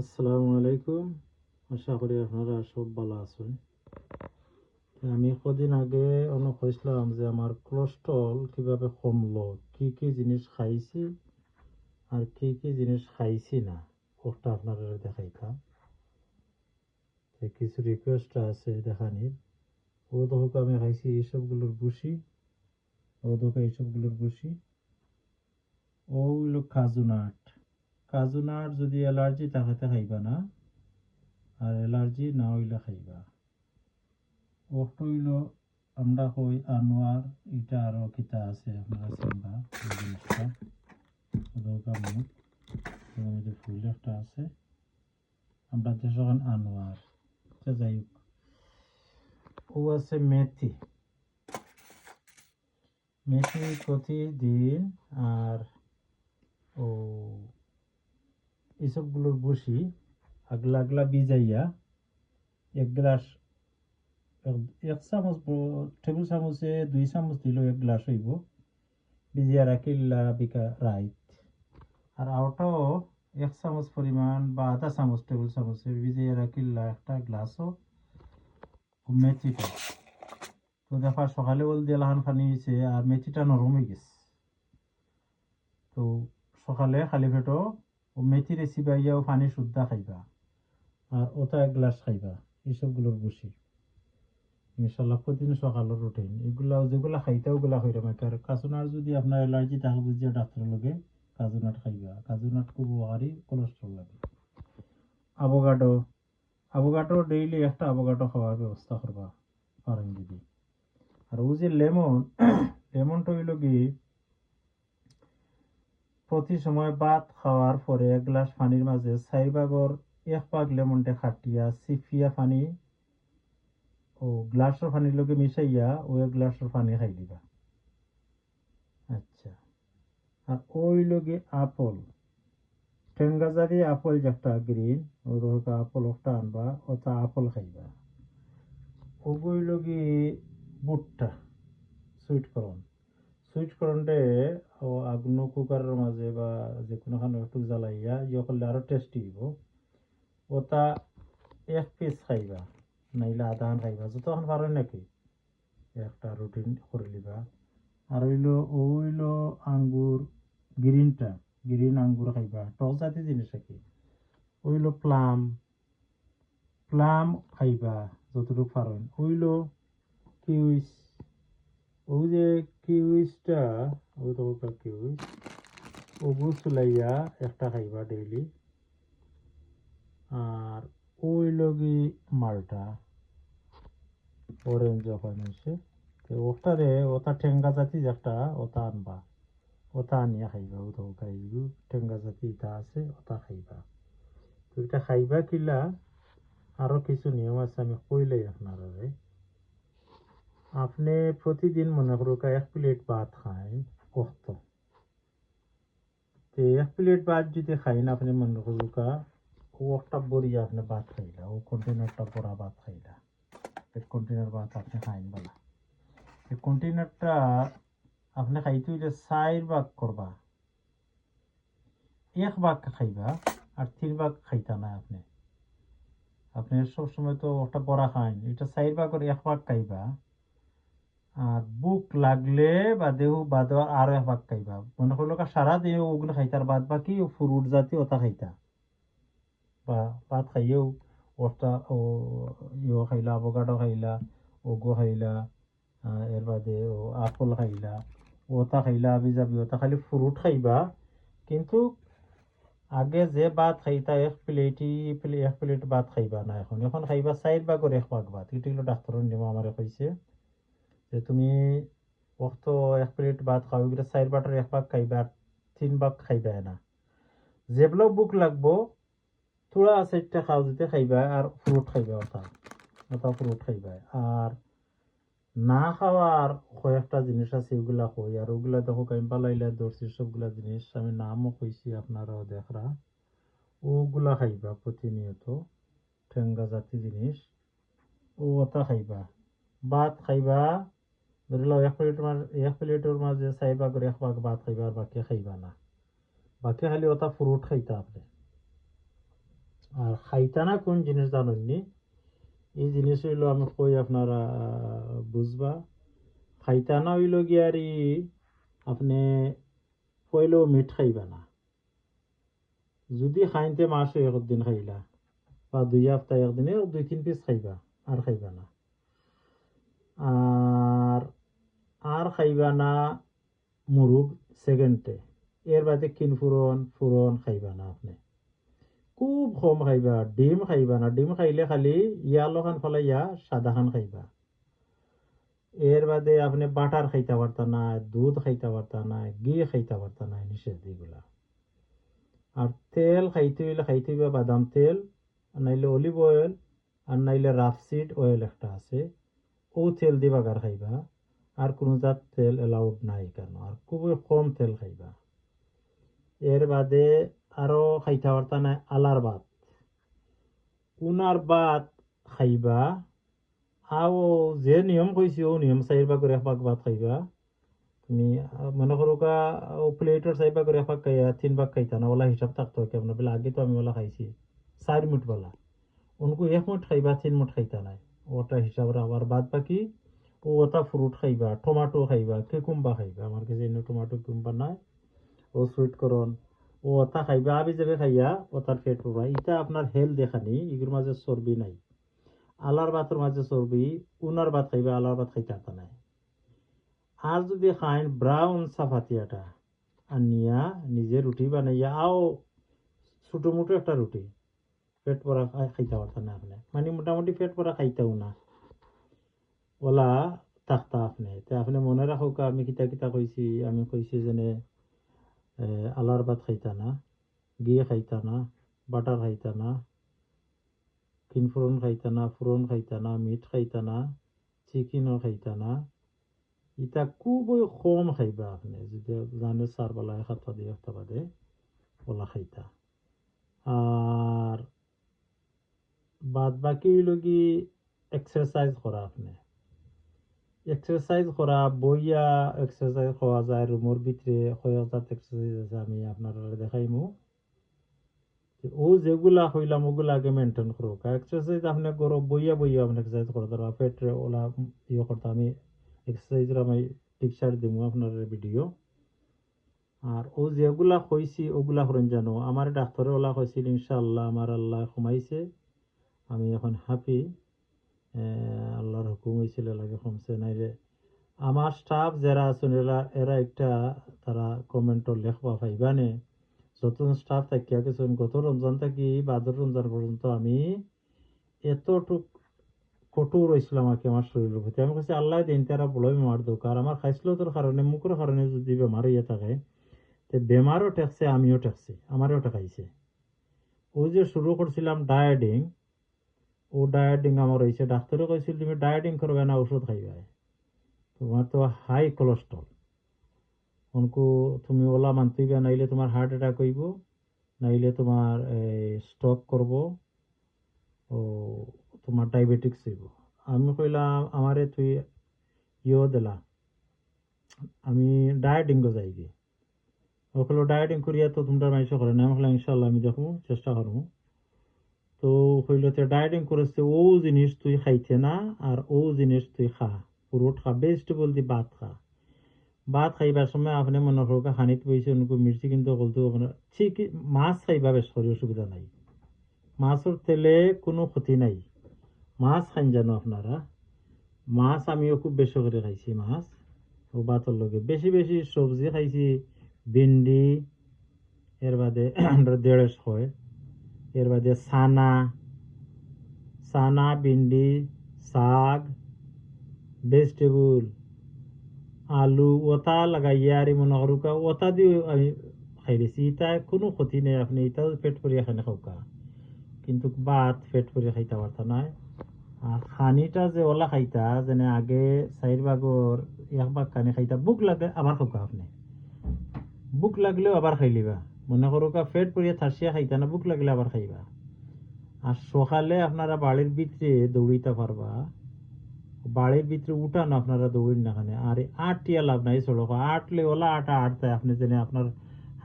আসসালামু আলাইকুম। আশা করি আপনারা সব ভালো আছেন। আমি কদিন আগে অনেক হয়েছিলাম যে আমার কোলেস্ট্রল কীভাবে কমলো, কি কি জিনিস খাইছি আর কি কি জিনিস খাইছি না, ওটা আপনারা দেখাইতাম। কিছু রিকোয়েস্ট আছে দেখানির ও দেখো আমি খাইছি এইসবগুলোর বুসি ও দেখো এইসবগুলোর বুসি ও কাজু নাট কাজু নাট যদি অ্যালার্জি তাকাতে খাইবা না। আর অ্যালার্জি না হইলে খাইবা। ওটা হইল আমরা কই আনোয়ার এটা আরও কিতা আছে আপনারা চিনবা জিনিসটা। যে ফুল একটা আছে, আমরা এখন আনোয়ার আচ্ছা যাই হোক। ও আছে মেথি। মেথি প্রতিদিন, আর ও এসবগুলোর বসি আগলা আগলা ভিজাইয়া এক গ্লাস, এক- চামচ টেবিল চামচে দুই চামচ দিলেও এক গ্লাস হইব। ভিজিয়া রাখিলা বিকা রাইত। আর আওটাও এক চামচ পরিমাণ বা আধা চামচ টেবিল চামচে ভিজিয়া রাখিলা একটা গ্লাসও মেথিটা। তো দেখার সকালে বল দিয়ে লাহান খানি হয়েছে আর মেথিটা নরম হয়ে গেছে। তো সকালে খালি পেটো ও মেথি রেসিপি আইয়াও পানি শুদ্ধা খাইবা। আর ওটা এক গ্লাস খাইবা, এইসবগুলোর বসি। ইনশাল্লাহ প্রতিদিন সকালের রুটিন এগুলা, যেগুলা খাইতে ওগুলা খাইতে মাকে আর কাজুনাট যদি আপনার অ্যালার্জি থাকে বুঝিয়ে ডাক্তারের লগে কাজুনাট খাইবা। কাজুনাট খুব উপকারী কোলেস্ট্রল লাগে। আবোগাডো আবোগাডো ডেইলি একটা আবোগাডো খাওয়ার ব্যবস্থা করবা, পারেন যদি। আর ও যে লেমন, লেমনটা হইল কি প্রতি সময় ভাত খাওয়ার পরে এক গ্লাস পানির মাঝে ভাগর এক পাক লেমনটা খাটিয়া চিফিয়া পানি ও গ্লাসের পানির লগে মিশাইয়া ও এক গ্লাসের পানি খাই দিবা। আচ্ছা। আর ওই লগে আপল। টেঙ্গাজারি আপল যেটা গ্রিন, ও রোকা আপল একটা আনবা, ওটা আপল খাইবা। ওগুই লগে বুটটা সুইট করন সুইট করনটে আগুন কুকারের মাঝে বা যে কোনোখানে একটু জ্বালাইয়া ইয়ে করলে আরও টেস্টি হইব, ওটা এক পিস খাইবা, নাইলে আধা খান খাইবা, যতক্ষণ পারেন নাকি। একটা রুটিন করে লিবা আর হইল, ও হইল আঙ্গুর গ্রিনটা গ্রিন আঙ্গুর খাইবা। টক জাতীয় জিনিস আর কি। হইল প্লাম প্লাম খাইবা, যতটুকু পারেন হইল কিউইস যে কিউইসটা ও তো কিউইস ওগু চুলাইয়া একটা খাইবা ডেইলি আর ওই লগি মালটা অরেঞ্জ যখন হয়েছে তো ওটারে ওটা ঠেঙ্গা জাতি যেটা ওটা আনবা ওটা আনিয়া খাইবা ও তো খাইবু ঠেঙ্গা জাতি ইটা আছে ওটা খাইবা তো এটা খাইবা কিলা আরও কিছু নিয়ম আছে আমি কইলাই আপনারা আপনি প্রতিদিন মনে করুক এক প্লেট ভাত খাই কত? তো এক প্লেট ভাত যদি খাইন, আপনি মনে করুক ও একটা বড়িয়া আপনি ভাত খাইলা, ও কন্টেনারটা বড়া ভাত খাইলা। এক কন্টেনার ভাত আপনি খাইন বলা। এই কন্টেনারটা আপনি খাইতে হইলে চার ভাগ করবা। এক ভাগ খাইবা আর তিন ভাগ খাইতা না আপনি। আপনি সবসময় তো একটা বড়া খাইন, এটা চার ভাগের এক ভাগ খাইবা। বুক লাগলে বা দেহ বাদ আরও এক ভাগ খাইবা। মনে করল সারা দিন ওগুলো খাইতার বাদ বাকি ফ্রুট জাতীয় ওটা খাইতা। বা ভাত খাইয়েও ওটা ও ইয়ে খাইলা অবকাডো খাইলা ওগো খাইলা এর বাদে ও আপল খাইলা ওটা খাইলা, আবি যাবি ওটা খালি ফ্রুট খাইবা। কিন্তু আগে যে ভাত খাইতা, এক প্লেটই প্লে- এক প্লেট ভাত খাইবা না এখন এখন খাইবা চার ভাগর এক ভাগ ভাত। এটা ডাক্তারের নিয়ম আমারে কইছে যে তুমি অত এক প্লেট ভাত খাও, এগুলো চার বাটার এক ভাগ খাইবা তিন ভাগ খাইবা না যেগুলো বুক লাগবো থোড়া চারটা খাও যেতে খাইবা আর ফ্রুট খাইবা ওটা ওটা ফ্রুট খাইবা। আর না খাওয়ার কয়েকটা জিনিস আছে ওগুলা কই, আর ওগুলা দেখো আমি পালাইলা, ধরছি সবগুলা জিনিস, আমি নামও কইছি আপনারাও দেখরা। ওগুলা খাইবা প্রতিনিয়ত, ঠেঙ্গা জাতি জিনিস ও ওটা খাইবা। ভাত খাইবা ধৰি লওক এক প্লেট মাজ এক প্লেটৰ মাজে চাৰি ভাগৰ এক ভাগ ভাত খাইবা আর বাকি খাইবা না। বাকি খালি ওটা ফ্রুট খাইতা আপনি খাইতানা কোন জিনিস জানেননি এই জিনিস হইল আমি কই আপনারা বুঝবা খাইতানা হইল গিয়ারি আপনি পয়লেও মিঠ খাইবা না। যদি খাইতে মাস একদিন খাইলা, বা দুই সপ্তাহ একদিনে দুই তিন পিস খাইবা আর খাইবা না। আর আর খাইবা না মুরুগ সেকেন্ডে এর বাদে কিন ফুরন ফুরন খাইবা না আপনি। খুব কম খাইবা, ডিম খাইবা না। ডিম খাইলে খালি ইয়ালো খান ফলে ইয়া সাদা খান খাইবা। এর বাদে আপনি বাটার খাইতে পারতা না দুধ খাইতে পারতা না ঘি খাইতে পারতা না নিষেধ এগুলা আর তেল খাইতে হইলে, খাইতে হইবা বাদাম তেল আর নাইলে অলিভ অয়েল আর নাইলে রাফসিড অয়েল একটা আছে। ও তেল দি বাগার খাইবা। আর কোনো জাত তেল এলাউড নাই কেন? আর খুবই কম তেল খাইবা। এর বাদে আরও খাইতে পারতা না, আলার ভাত। উনার ভাত খাইবা, আও যে নিয়ম কইছি ও নিয়ম চাইর বা করে এপাক ভাত খাইবা। তুমি, মনে করো কা ও প্লেটর চাই করে এপাক খাইয়া, তিন ভাগ খাইতা না ওলা হিসাব থাকতো কেমন? বলে আগে তো আমি ওলা খাইছি চার মুঠ বলা। উনকু এক মুঠ খাইবা, তিন মুঠ খাইতা নাই। ওটা হিসাব আবার বাদ বাকি ওটা ফ্রুট খাইবা টমাটো খাইবা, কেকুম্বা খাইবা। আমার কাছে এনে টমাটো কুম্বা নাই। ও সুইট করন ও ওটা খাইবা। আবি যাবে খাইয়া ওটার পেট পড়বা ইটা আপনার হেল দেখানি এগুলোর মাঝে চর্বি নাই। আলার ভাতের মাঝে চর্বি উনার ভাত খাইবা আলার ভাত খাইতে হাতা নাই। আর যদি খাইন ব্রাউন সাফাতিয়াটা আর নিয়া নিজে রুটি বানাইয়া, আও ছোটো মোটো একটা রুটি পেট খাই- খাইতে পারতেন না আপনি মানে মোটামুটি পেট ভরা খাইতেও না। ওলা থাকতা আপনি। তে আপনি মনে রাখো কা আমি কিতা কিতা কইছি, আমি কইছি যেনে আলার ভাত খাইতা না, ঘি খাইতা না বাটার খাইতা না কিন ফুরন খাইতা না ফুরন খাইতা না, মিট খাইতা না চিকেনও খাইতা না ইটা খুবই কম খাইবা আপনি, যদি জানে চার বেলায় খাতা দিয়ে একটা বাদে, ওলা খাইতা। আর বাদ বাকি কি এক্সারসাইজ করা আপনি। এক্সারসাইজ করা বইয়া এক্সারসাইজ হওয়া যায় রুমের ভিতরে কয়েকজাত এক্সারসাইজ আছে আমি আপনারা দেখাইমু ও যেগুলা হইলাম ওগুলা আগে মেনটেন করো এক্সারসাইজ আপনি করো বইয়া বইয়া আপনি এক্সারসাইজ করতে পারবা পেটে ওলা ইয়ে করতে আমি এক্সারসাইজের আমি পিকচার দিব আপনার ভিডিও আর ও যেগুলা কইছি ওগুলা করেন জানো আমার ডাক্তারে ওলা কইছিল ইনশাআল্লাহ আমার আল্লাহ কমাইছে আমি এখন হ্যাপি আল্লাহর হুকুম হয়েছিল লাগে কমছে নাইলে আমার স্টাফ যারা আছেন, এরা এরা একটা তারা কমেন্টও লেখবা পাইবানে। যতজন স্টাফ থাকিয়া গেছেন গত রমজান থাকি বাদর রমজান পর্যন্ত আমি এতটুক কঠোর হয়েছিলাম আমাকে আমার শরীরের প্রতি। আমি কাছে আল্লাহ দিন তারা বড়ই বেমার দোক, আর আমার খাইসলতর কারণে, মুখের কারণে যদি বেমার হইয়া থাকে, তে বেমারও ঠেকছে, আমিও ঠেকছি, আমারও ঠেকাইছে। ওই যে শুরু করছিলাম ডায়েটিং ও ডায়েটিং আমার হয়েছে ডাক্তারও কইছিল, তুমি ডায়েটিং করবে না, ওষুধ খাইবে। তোমার তো হাই কোলেস্ট্রল উনকু তুমি ওলা মানতেইবে নাইলে তোমার হার্ট অ্যাটাক হইব, নাইলে তোমার স্ট্রোক করব, ও, তোমার ডায়াবেটিক্স হইব। আমি কইলাম, আমারে তুই ইয়েও দিলা। আমি ডায়েটিং যাই গিয়ে ওগুলো ডায়েটিং করিয়া তো তোমরা মাইসো করে না। আমি ইনশাল্লাহ আমি দেখো চেষ্টা করব। তো হইলতে ডায়েটিং করেছে, ও জিনিস তুই খাইতে না, আর ও জিনিস তুই খা। পুরোট খা ভেজিটেবল দি ভাত খা। ভাত খাইবার সময় আপনি মনে করো হানিত বইছে অনুকু মির্চি কিন্তু বলতে আপনার ঠিক মাছ খাইবা বেশ করি অসুবিধা নাই। মাছের তেলে কোনো ক্ষতি নাই। মাছ খাইন জানো আপনারা? মাছ আমিও খুব বেশি করে খাইছি মাছ। ও ভাতের লগে বেশি বেশি সবজি খাইছি, ভিন্ডি, এর বাদে দেড়শ হয়। এর বাদে সানা সানা, ভিন্ডি, শাক ভেজিটেবল আলু ওটা লাগাইয়া আর মনে করো কা ওটা দিয়ে আমি খাই দিছি। ইটা কোনো ক্ষতি নেই আপনি ইটাও পেট করিয়া খাই খাওকা কিন্তু ভাত পেট করিয়া খাইতে পারতা নাই আর খানিটা যে ওলা খাইতা, যেনে আগে চাইর বাগর এক বাগ খানি খাইতা বুক লাগে আবার খাওকা আপনি। বুক লাগলেও আবার খাইলিবা মনে করো কা পেট করিয়া থাসিয়া খাইতা না বুক লাগলে আবার খাইবা। আর সকালে আপনারা বাড়ির ভিতরে দৌড়িতে পারবা। বাড়ির ভিতরে উঠান আপনারা দৌড়িন না খানে আর আটটিয়া লাভ নাই সড়ক আটলে ওলা আটা আটতে আপনি যেন আপনার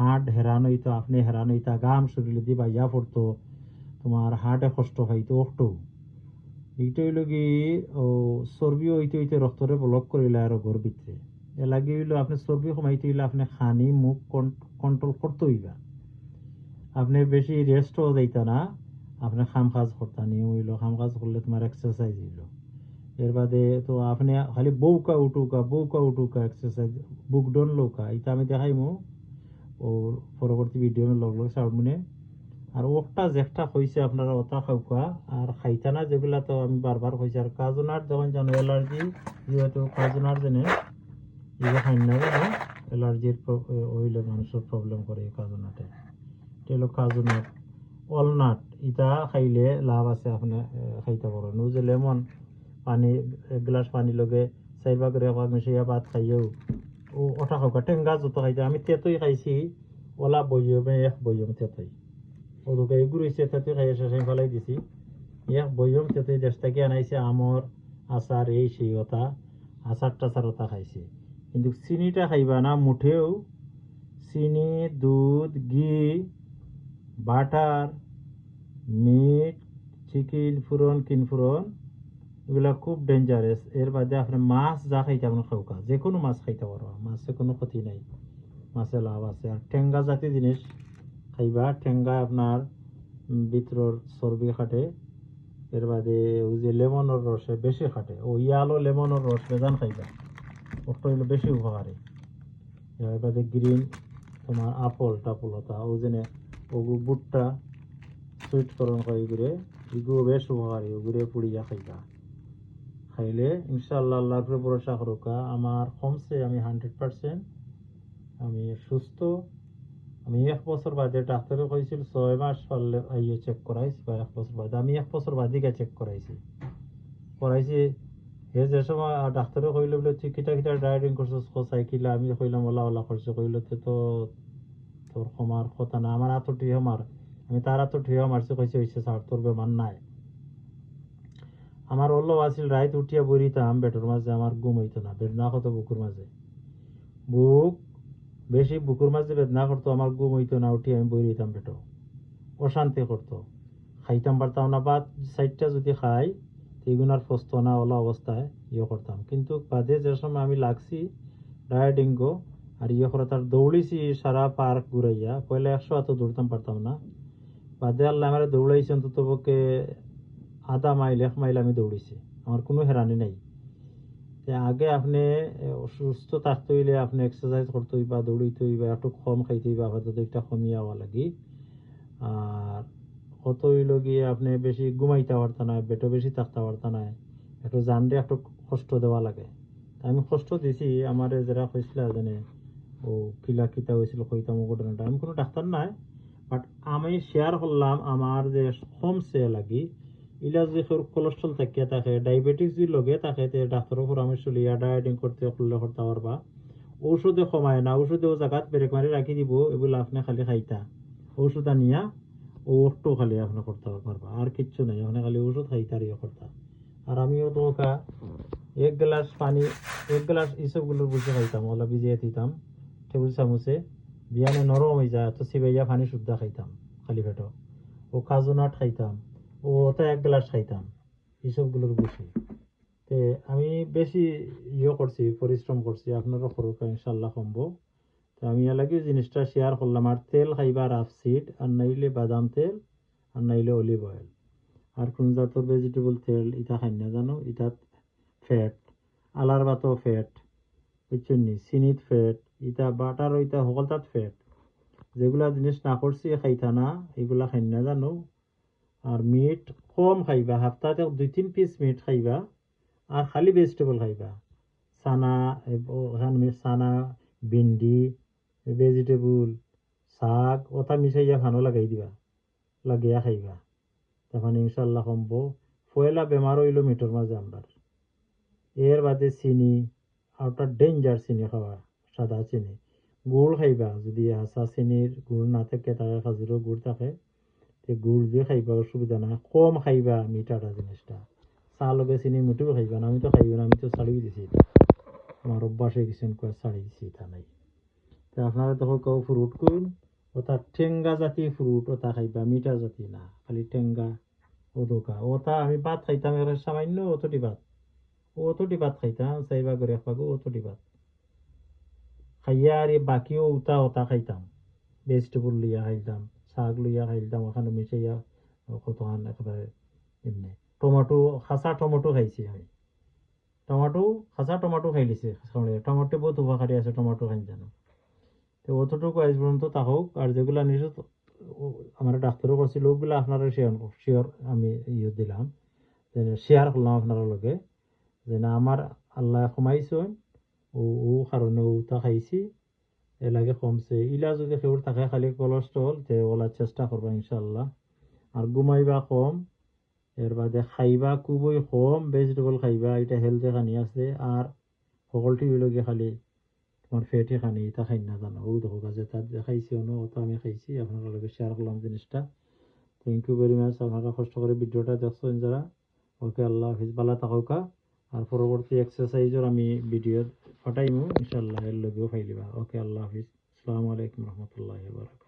হাট হেরান হইতো, আপনি হেরান হইতা, গাম শরীরে দিবা ইয়া পড়তো, তোমার হার্টে কষ্ট খাইতো অক্টো এইটা হইল কি, ও চর্বি হইতে হইতে রক্তরে ব্লক করিলে আর ঘর ভিতরে। এ লাগে আপনি চর্বি কমাইতে হইলে, আপনি খানি মুখ কন্ট্রোল করতে হইবা। আপনি বেশি রেস্টও যাইতা না, আপনি খাম কাজ করতা নিয়ে হইল খাম কাজ করলে তোমার এক্সারসাইজ হইল। এর বাদে তো আপনি খালি বউকা উঠুকা বউকা উঠুকা এক্সারসাইজ বুক ডন লৌকা এটা আমি দেখাইমু। ও পরবর্তী ভিডিও লগ লগ সাউন্ড আর ওটা যেটা হয়েছে আপনারা ওটা খাওয়া আর খাইতা না যেগুলা তো আমি বারবার কইছি। আর কাজুনার যখন জানো অ্যালার্জি যেহেতু কাজুনার জেনে না জানো অ্যালার্জির হইলে মানুষের প্রবলেম করে এই কাজুনাটে এটা কাজুনাট অলনাট ইটা খাইলে লাভ আছে আপনি খাইতে পারেন যে লেমন পানি এক গ্লাস পানি লগে চাইবা করে একবার মিশাইয়া ভাত খাইও ও ওটা খাওয়া টেঙ্গা যত খাইতে, আমি তেতই খাইছি, ওলা বইয়মে এক বইয়ম তেতই। ওদুকে এগুলো হয়েছে খাই এসে সেই ফেলাই দিছি। এক বইয়ম তেতই দেশ থেকে আনাইছে আমর, আচার, এই সেই ওটা আচার টাচার ওটা খাইছে। কিন্তু চিনিটা খাইবা না, মুঠেও। চিনি, দুধ, ঘি বাটার মিট, চিকেন ফুরন কিন ফুরন এগুলা খুব ডেঞ্জারাস এর বাদে আপনি মাছ যা খাইতে আপনি খাওকা। যে কোনো মাছ খাইতে পারবা মাছে কোনো ক্ষতি নাই। মাছে লাভ আছে। আর ঠেঙ্গা জাতীয় জিনিস খাইবা। ঠেঙ্গা আপনার ভিতরের চর্বি খাটে। এর বাদে ওই যে লেমনের রসে বেশি খাটে। ও ইয়ালো লেমনের রস বেজান খাইবা। ওটা বেশি উপকারী। এর বাদে গ্রিন তোমার আপল টাপল হতা, ও যেনে ওগু বুটটা সুইট করণ করে এগুলো এগুলো বেশ উপকারী, ওগুলো পুড়িয়া খাইবা। খাইলে ইনশাআল্লাহ আল্লাহর উপরে ভরসা করুকা আমার কমছে আমি হান্ড্রেড পার্সেন্ট আমি সুস্থ। আমি এক বছর বাদে ডাক্তারে কইছিল, ছয় মাস পারলে আইয়ে চেক করাইছি, বা এক বছর বাদে, আমি এক বছর বাদে চেক করাইছি। করাইছি হে যে সময় ডাক্তারে কইলে বলে, তুই কিটা কিটা ডায়েটিং করছিস? কসাই কিলা আমি কইলাম, ওলা ওলা, করছে। কইলে, তো তো তোর ক্ষমার কথা না, আমার এত ঠিয় মার। আমি তার এত ঠিয় মারছি, কইছে, হইছে স্যার, তোর বেমার নাই। আমার অল্লো আছিল রাইত উঠিয়া বইরিতাম বেটর মাঝে, আমার ঘুম হইতো না, বেদনা হতো বুকুর মাঝে। বুক, বেশি বুকুর মাঝে বেদনা করতো, আমার ঘুম হইতো না, উঠিয়ে আমি বই রইতাম বেটো অশান্তি করতো। খাইতাম পারতাম না বা সাইডটা যদি খাই এগুনার ফস্ত না ওলা অবস্থায় ইয়ে করতাম। কিন্তু বাদে যে সময় আমি লাগছি ডায়েটিংগো আর ইয়ে করে তার দৌড়িছি সারা পার্ক ঘুরাইয়া পয়লা একশো এত দৌড়তাম পারতাম না। বাদে আল্লাহ আমার দৌড়াইছি অন্তত পক্ষে আধা মাইল এক মাইল আমি দৌড়েছি। আমার কোনো হেরানি নাই। আগে আপনি এ, অসুস্থ থাকতে হইলে আপনি এক্সারসাইজ করতে হইবা দৌড়িতে হইবা একটু কম খাইতে হইবা আপাতত একটা কমিয়ে হওয়া লাগি। আর কত হইল গিয়ে আপনি বেশি ঘুমাইতে পারতা না বেটো বেশি থাকতে পারতা না, একটু জানলে একটু কষ্ট দেওয়া লাগে। আমি কষ্ট দিছি, আমার যারা হয়েছিল জানে, ও কিলা কিতা হয়েছিল কইতাম ও ঘটনাটা। আমি কোনো ডাক্তার নাই বাট আমি শেয়ার করলাম আমার যে কমছে লাগি ইলা সর কোলেস্ট্রল থাকিয়া থাকে ডায়াবেটিস যদি লগে থাকে, তে ডাক্তারের পরামর্শ লিয়া ডায়েটিং করতে করলে করতে পারবা। ঔষধে কমায় না ঔষধেও জায়গাত ব্রেক মারি রাখি দিব, এগুলো আপনি খালি খাইতা। ঔষধ আনিয়া ও একটু খালি আপনি করতে পারবা আর কিচ্ছু নাই আপনি খালি ওষুধ আর ইয়ে করতা আর আমিও তো ওকা, এক গ্লাস পানি, এক গ্লাস এইসবগুলোর বুঝে খাইতাম ওলা ভিজিয়ে দিতাম, টেবিল চামচে, বিয়ানে নরম হয়ে যায়, তো সিবাইয়া পানি শুদ্ধ খাইতাম, খালি পেটো ও কাজু নাট খাইতাম, ও ওটা এক গ্লাস খাইতাম এইসবগুলোর বুঝি তে আমি বেশি ইয়ে করছি, পরিশ্রম করছি, আপনারও করুক ইনশাল্লাহ সম্ভব আমি এলাকি জিনিসটা শেয়ার করলাম আর তেল খাইবা রাফ সিড আর নাইলে বাদাম তেল আর নাইলে অলিভ অয়েল আর কোন জাতের ভেজিটেবল তেল, ইটা খাই না জানো ইটাত ফ্যাট আলার ভাতও ফ্যাট বুঝছেন নি চিনিত ফ্যাট ইটা বাটার ইটা সকল তাত ফ্যাট যেগুলা জিনিস না করছি খাইতা না এগুলা খাই না জানো আর মিট কম খাইবা, সপ্তাহতে দুই তিন পিস মিট খাইবা আর খালি ভেজিটেবল খাইবা। চানা চানা ভিন্ডি ভেজিটেবল শাক ওটা মিশাইয়া খানো লাগাই দিবা, লাগিয়া খাইবা। তখন ইনশাল্লাহ সম্ভব পয়লা বেমার হইল মিটর মাঝে আমরার এর বাদে চিনি ওটা ডেঞ্জার চিনি খাওয়া সাদা চিনি। গুড় খাইবা, যদি হাসা চিনির গুড় না থাকে তাকে খাজুরের গুড় থাকে, তে গুড় দিয়ে খাইবা অসুবিধা নাই। কম খাইবা মিঠাটা জিনিসটা চাহ লগে চিনি মুটিও খাইবা না আমি তো খাইব না আমি তো ছাড়িয়ে দিছি। আমার অভ্যাস গেছে কয়ে ছাড়িয়ে দিছি তা নাই। আপনারা তখন কেউ ফ্রুট করুন ওটা টেঙ্গা জাতি ফ্রুট ওটা খাইবা, মিঠা জাতি না, খালি টেঙ্গা ওদোকা। ওটা আমি ভাত খাইতাম এর সামান্য অতটি ভাত। অতটি ভাত খাইতাম, চাইবা করে খাব অতটি ভাত। খাইয়া আর বাকিও উতা ওটা খাইতাম। ভেজিটেবল লইয়া খাইতাম, শাক লইয়া খাইতাম, ওখানে মিশাইয়া কতখান একেবারে এমনি। টমেটো খাসা টমেটো খাইছি আমি। টমেটো খাসা টমেটো খাই লিছে টমেটো। বহুত উপকারী আছে, টমেটো খাই জানো। তো অতটুকু আজ পর্যন্ত থাকুক আর যেগুলো তো, ও- আমার ডাক্তারও করছিল ওগুলো আপনারা শেয়ার শেয়ার আমি ইয়ে দিলাম। শেয়ার করলাম আপনার লগে যে না আমার আল্লাহ কমাইছেন ও ও কারণে ওটা খাইছি এ লাগে কমছে। ইলা যদি সেউর থাকে খালি কোলেস্ট্রল তে ওলা চেষ্টা করবা ইনশাল্লাহ আর ঘুমাইবা কম এর বাদে খাইবা খুবই কম ভেজিটেবল খাইবা এটা হেলথে খানি আছে। আর সকলটি খালি তোমার ফেটে খানি এটা খাই না জানো ও দেখো গাছে তার খাইছি অন্য ওটা আমি খাইছি আপনার লগে শেয়ার করলাম জিনিসটা থ্যাংক ইউ ভেরি মাচ আপনারা কষ্ট করে ভিডিওটা দেখছেন যারা ওকে আল্লাহ হাফিজ বালা থাকুকা আর পরবর্তী এক্সারসাইজের আমি ভিডিও পাঠাইমু ইনশাল্লাহ এর লগেও ফাইলিবা ওকে আল্লাহ হাফিজ আসসালামু আলাইকুম রহমতুল্লাহ বারাকাত